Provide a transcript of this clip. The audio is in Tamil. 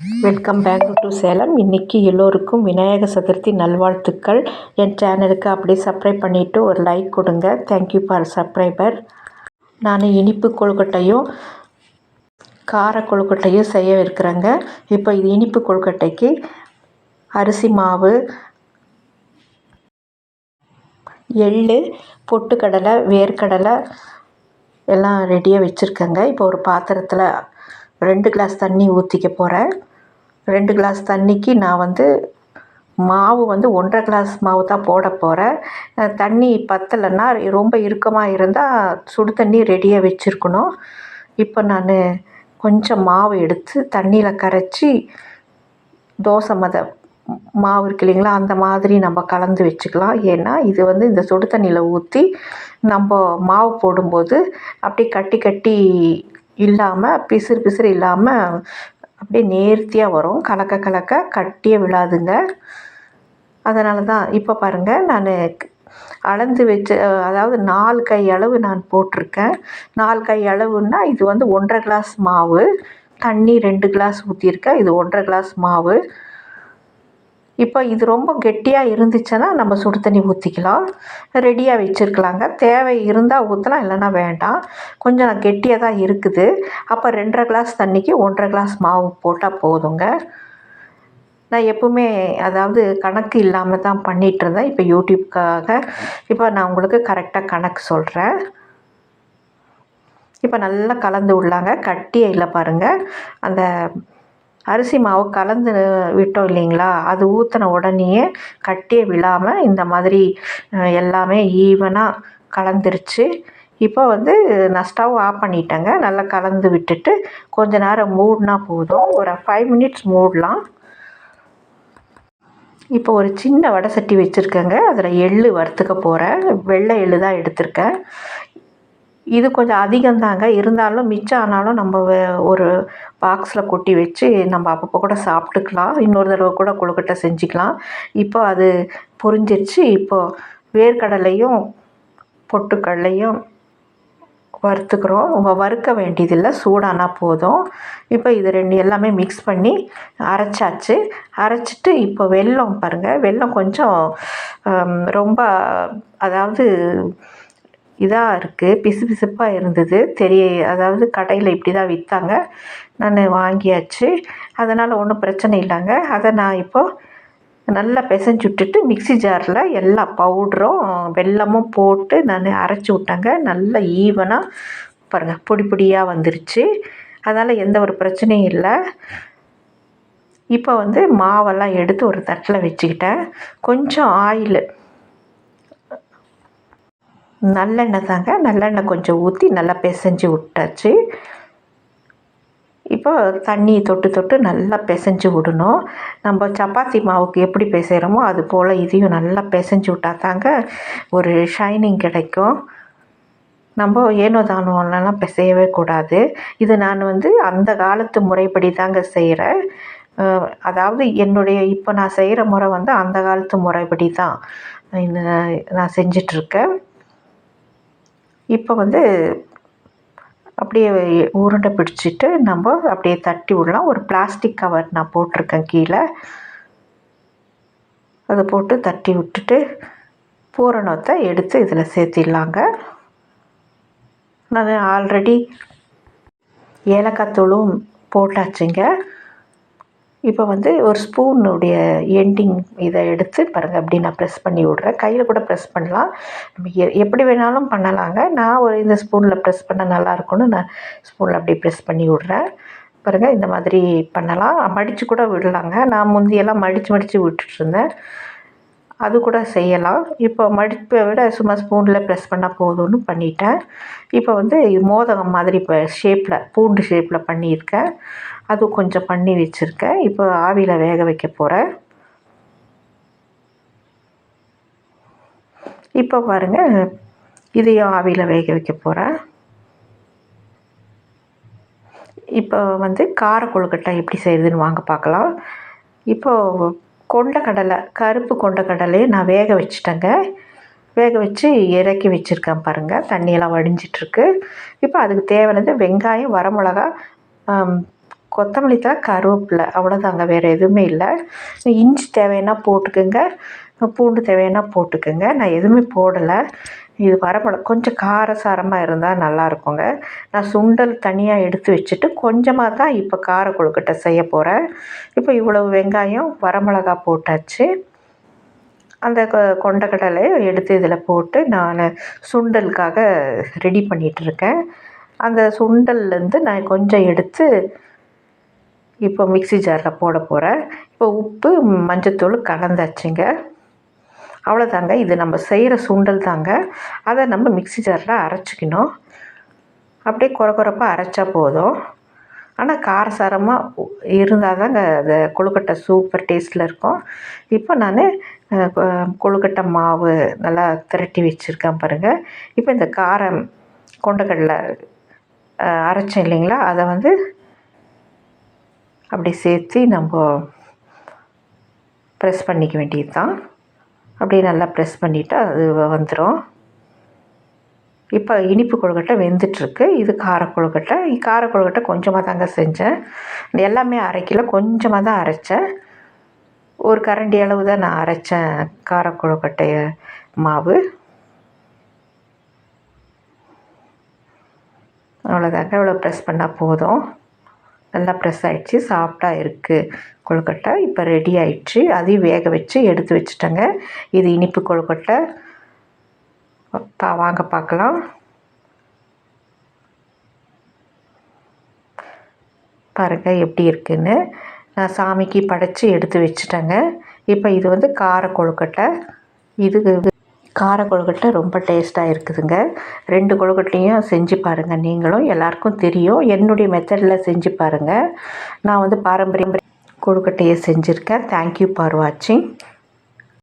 வெல்கம் பேக் டு சேலம் இன்றைக்கி எல்லோருக்கும் விநாயகர் சதுர்த்தி நல்வாழ்த்துக்கள். என் சேனலுக்கு அப்படியே சப்ஸ்கிரைப் பண்ணிவிட்டு ஒரு லைக் கொடுங்க. தேங்க்யூ ஃபார் சப்ஸ்கிரைபர் நான் இனிப்பு கொழுக்கட்டையும் கார கொழுக்கட்டையும் செய்ய இருக்கிறேங்க. இப்போ இது இனிப்பு கொழுக்கட்டைக்கு அரிசி மாவு எள் பொட்டுக்கடலை வேர்க்கடலை எல்லாம் ரெடியாக வச்சுருக்கேங்க. இப்போ ஒரு பாத்திரத்தில் ரெண்டு கிளாஸ் தண்ணி ஊற்றிக்க போகிறேன் ரெண்டு கிளாஸ் தண்ணிக்கு நான் வந்து மாவு வந்து ஒன்றரை கிளாஸ் மாவு தான் போட போகிறேன் தண்ணி பத்தலைன்னா ரொம்ப இறுக்கமாக இருந்தால் சுடு தண்ணி ரெடியாக வச்சுருக்கணும். இப்போ நான் கொஞ்சம் மாவு எடுத்து தண்ணியில் கரைச்சி தோசை மத மாவு இருக்கு இல்லைங்களா அந்த மாதிரி நம்ம கலந்து வச்சுக்கலாம். ஏன்னா இது வந்து இந்த சுடு தண்ணியில் ஊற்றி நம்ம மாவு போடும்போது அப்படியே கட்டி கட்டி இல்லாமல் பிசிறு பிசிறு இல்லாமல் அப்படியே நேர்த்தியாக வரும். கலக்க கலக்க கட்டியே விழாதுங்க. அதனால தான் இப்போ பாருங்கள் நான் அளந்து வச்சு அதாவது நாலு கை அளவு நான் போட்டிருக்கேன். நாலு கை அளவுன்னா இது வந்து ஒன்றரை கிளாஸ் மாவு. தண்ணி ரெண்டு கிளாஸ் ஊற்றிருக்கேன் இது ஒன்றரை கிளாஸ் மாவு. இப்போ இது ரொம்ப கெட்டியாக இருந்துச்சுன்னா நம்ம சுடு தண்ணி ஊற்றிக்கலாம் ரெடியாக வச்சுருக்கலாங்க. தேவை இருந்தால் ஊற்றலாம் இல்லைன்னா வேண்டாம். கொஞ்சம் கெட்டியாக தான் இருக்குது. அப்போ ரெண்டரை கிளாஸ் தண்ணிக்கு ஒன்றரை கிளாஸ் மாவு போட்டால் போதுங்க. நான் எப்பவுமே அதாவது கணக்கு இல்லாமல் தான் பண்ணிகிட்ருந்தேன் இப்போ யூடியூப்காக. இப்போ நான் உங்களுக்கு கரெக்டாக கணக்கு சொல்கிறேன் இப்போ நல்லா கலந்து விடலாங்க. கட்டியே இல்லை பாருங்கள் அந்த அரிசி மாவு கலந்து விட்டோம் இல்லைங்களா? அது ஊற்றின உடனேயே கட்டியே விழாமல் இந்த மாதிரி எல்லாமே ஈவனாக கலந்துருச்சு. இப்போ வந்து நான் ஸ்டவ் ஆஃப் பண்ணிட்டேங்க. நல்லா கலந்து விட்டுட்டு கொஞ்ச நேரம் மூடினா போதும். ஒரு ஃபைவ் மினிட்ஸ் மூடலாம். இப்போ ஒரு சின்ன வடை சட்டி வச்சுருக்கேங்க. அதில் எள் வறுத்துக்க போகிறேன் வெள்ளை எள் தான் எடுத்திருக்கேன். இது கொஞ்சம் அதிகம்தாங்க. இருந்தாலும் மிச்சம் ஆனாலும் நம்ம ஒரு பாக்ஸில் கொட்டி வச்சு நம்ம அப்பப்போ கூட சாப்பிட்டுக்கலாம். இன்னொரு தடவை கூட கொழுக்கட்டை செஞ்சுக்கலாம். இப்போ அது புரிஞ்சிருச்சு. இப்போது வேர்க்கடலையும் பொட்டுக்கடலையும் வறுத்துக்கிறோம். வறுக்க வேண்டியதில்லை. சூடானா போதும். இப்போ இது ரெண்டு எல்லாமே மிக்ஸ் பண்ணி அரைச்சாச்சு. அரைச்சிட்டு இப்போ வெல்லம் பாருங்கள் வெல்லம் கொஞ்சம் ரொம்ப அதாவது இதாக இருக்குது பிசு பிசுப்பாக இருந்தது. தெரிய அதாவது கடையில் இப்படி தான் விற்றாங்க நான் வாங்கியாச்சு. அதனால் ஒன்றும் பிரச்சனை இல்லைங்க. அதை நான் இப்போது நல்லா பிசைஞ்சு விட்டுட்டு மிக்சி ஜாரில் எல்லா பவுடரும் வெல்லமும் போட்டு நான் அரைச்சி விட்டேங்க. நல்லா ஈவனாக பாருங்கள் பொடி பொடியாக வந்துருச்சு. அதனால் எந்த ஒரு பிரச்சனையும் இல்லை. இப்போ வந்து மாவெல்லாம் எடுத்து ஒரு தட்டில் வச்சுக்கிட்டேன். கொஞ்சம் ஆயில். நல்லெண்ணெய் தாங்க. நல்லெண்ணெய் கொஞ்சம் ஊற்றி நல்லா பிசைஞ்சு விட்டாச்சு. இப்போ தண்ணி தொட்டு தொட்டு நல்லா பிசைஞ்சு விடணும். நம்ம சப்பாத்தி மாவுக்கு எப்படி பிசைகிறோமோ அது போல் இதையும் நல்லா பிசைஞ்சு விட்டா தாங்க ஒரு ஷைனிங் கிடைக்கும். நம்ம ஏனோ தானோலாம் பிசையவே கூடாது. இது நான் வந்து அந்த காலத்து முறைப்படி தாங்க செய்கிறேன் அதாவது என்னுடைய இப்போ நான் செய்கிற முறை வந்து அந்த காலத்து முறைப்படி தான். நான் செஞ்சிட்ருக்கேன் இப்போ வந்து அப்படியே உருண்டை பிடிச்சிட்டு நம்ம அப்படியே தட்டி விடலாம். ஒரு பிளாஸ்டிக் கவர் நான் போட்டிருக்கேன் கீழே. அதை போட்டு தட்டி விட்டுட்டு பூரணத்தை எடுத்து இதில் சேர்த்திடலாங்க. நான் ஆல்ரெடி ஏலக்காய் தூளும் போட்டாச்சுங்க. இப்போ வந்து ஒரு ஸ்பூனுடைய எண்டிங் இதை எடுத்து பாருங்கள் அப்படி நான் ப்ரெஸ் பண்ணி விட்றேன். கையில் கூட ப்ரெஸ் பண்ணலாம். நம்ம எ எப்படி வேணாலும் பண்ணலாங்க. நான் ஒரு இந்த ஸ்பூனில் ப்ரெஸ் பண்ணால் நல்லாயிருக்கும்னு நான் ஸ்பூனில் அப்படி ப்ரெஸ் பண்ணி விட்றேன். பாருங்கள் இந்த மாதிரி பண்ணலாம். மடித்து கூட விடலாங்க. நான் முந்தியெல்லாம் மடித்து மடித்து விட்டுட்ருந்தேன் அது கூட செய்யலாம். இப்போ மடிப்பை விட சும்மா ஸ்பூனில் ப்ரெஸ் பண்ணால் போதும்னு பண்ணிட்டேன். இப்போ வந்து மோதகம் மாதிரி இப்போ ஷேப்பில் பூண்டு ஷேப்பில் பண்ணியிருக்கேன். அது கொஞ்சம் பண்ணி வச்சுருக்கேன். இப்போ ஆவியில் வேக வைக்க போகிறேன் இப்போ பாருங்கள் இதையும் ஆவியில் வேக வைக்க போகிறேன் இப்போ வந்து கார கொழுக்கட்டை எப்படி செய்யுதுன்னு வாங்க பார்க்கலாம். இப்போது கொண்டக்கடலை கருப்பு கொண்டக்கடலையை நான் வேக வச்சுட்டேங்க. வேக வச்சு இறக்கி வச்சுருக்கேன் பாருங்கள் தண்ணியெல்லாம் வடிஞ்சிட்ருக்கு. இப்போ அதுக்கு தேவையானது வெங்காயம் வரமிளகா கொத்தமல்லி தான் கருவேப்பிலை. அவ்வளோதாங்க வேறு எதுவுமே இல்லை. இஞ்சி தேவைன்னா போட்டுக்கோங்க. பூண்டு தேவைன்னா போட்டுக்கோங்க. நான் எதுவுமே போடலை. இது வரமிளகா கொஞ்சம் காரசாரமாக இருந்தால் நல்லா இருக்குங்க நான் சுண்டல் தனியாக எடுத்து வச்சுட்டு கொஞ்சமாக தான் இப்போ கார கொழுக்கட்டை செய்ய போகிறேன் இப்போ இவ்வளவு வெங்காயம் வரமிளகா போட்டாச்சு. அந்த கொ கொண்டக்கடலையை எடுத்து இதில் போட்டு நான் சுண்டலுக்காக ரெடி பண்ணிகிட்ருக்கேன் அந்த சுண்டல்லேருந்து நான் கொஞ்சம் எடுத்து இப்போ மிக்ஸி ஜாரில் போட போகிறேன் இப்போ உப்பு மஞ்சத்தூள் கலந்தாச்சுங்க. அவ்வளோதாங்க இது நம்ம செய்கிற சுண்டல் தாங்க. அதை நம்ம மிக்சி ஜாரில் அரைச்சிக்கணும். அப்படியே குறை குறைப்பாக அரைச்சா போதும். ஆனால் காரசாரமாக இருந்தால் தாங்க அது கொழுக்கட்டை சூப்பர் டேஸ்ட்டில் இருக்கும். இப்போ நான் கொழுக்கட்டை மாவு நல்லா திரட்டி வச்சுருக்கேன் பாருங்கள் இப்போ இந்த காரம் கொண்டக்கடலை அரைச்சேன் இல்லைங்களா? அதை வந்து அப்படி சேர்த்து நம்ம ப்ரெஸ் பண்ணிக்க வேண்டியது தான் அப்படியே நல்லா ப்ரெஸ் பண்ணிவிட்டு அது வந்துடும் இப்போ இனிப்பு கொழுக்கட்டை வெந்துட்டுருக்கு. இது கார கொழுக்கட்டை. கார கொழுக்கட்டை கொஞ்சமாக தாங்க செஞ்சேன். எல்லாமே அரைக்கல கொஞ்சமாக தான் அரைச்சேன். ஒரு கரண்டி அளவு தான் நான் அரைச்சேன் கார கொழுக்கட்டைய மாவு. அவ்வளோதாங்க இவ்வளோ ப்ரெஸ் பண்ணால் போதும். நல்லா ப்ரெஸ் ஆகிடுச்சி சாஃப்டாக இருக்குது கொழுக்கட்டை இப்போ ரெடி ஆயிடுச்சு. அதையும் வேக வச்சு எடுத்து வச்சுட்டேங்க. இது இனிப்பு கொழுக்கட்டை. பா வாங்க பார்க்கலாம். பாருங்கள் எப்படி இருக்குன்னு. நான் சாமிக்கு படைச்சி எடுத்து வச்சுட்டேங்க. இப்போ இது வந்து கார கொழுக்கட்டை. இது கார கொழுக்கட்டை ரொம்ப டேஸ்ட்டாக இருக்குதுங்க. ரெண்டு கொழுக்கட்டையும் செஞ்சு பாருங்கள் நீங்களும். எல்லாருக்கும் தெரியும். என்னுடைய மெத்தடில் செஞ்சு பாருங்கள் நான் வந்து பாரம்பரிய கொழுக்கட்டையை செஞ்சுருக்கேன். தேங்க்யூ ஃபார் வாட்சிங்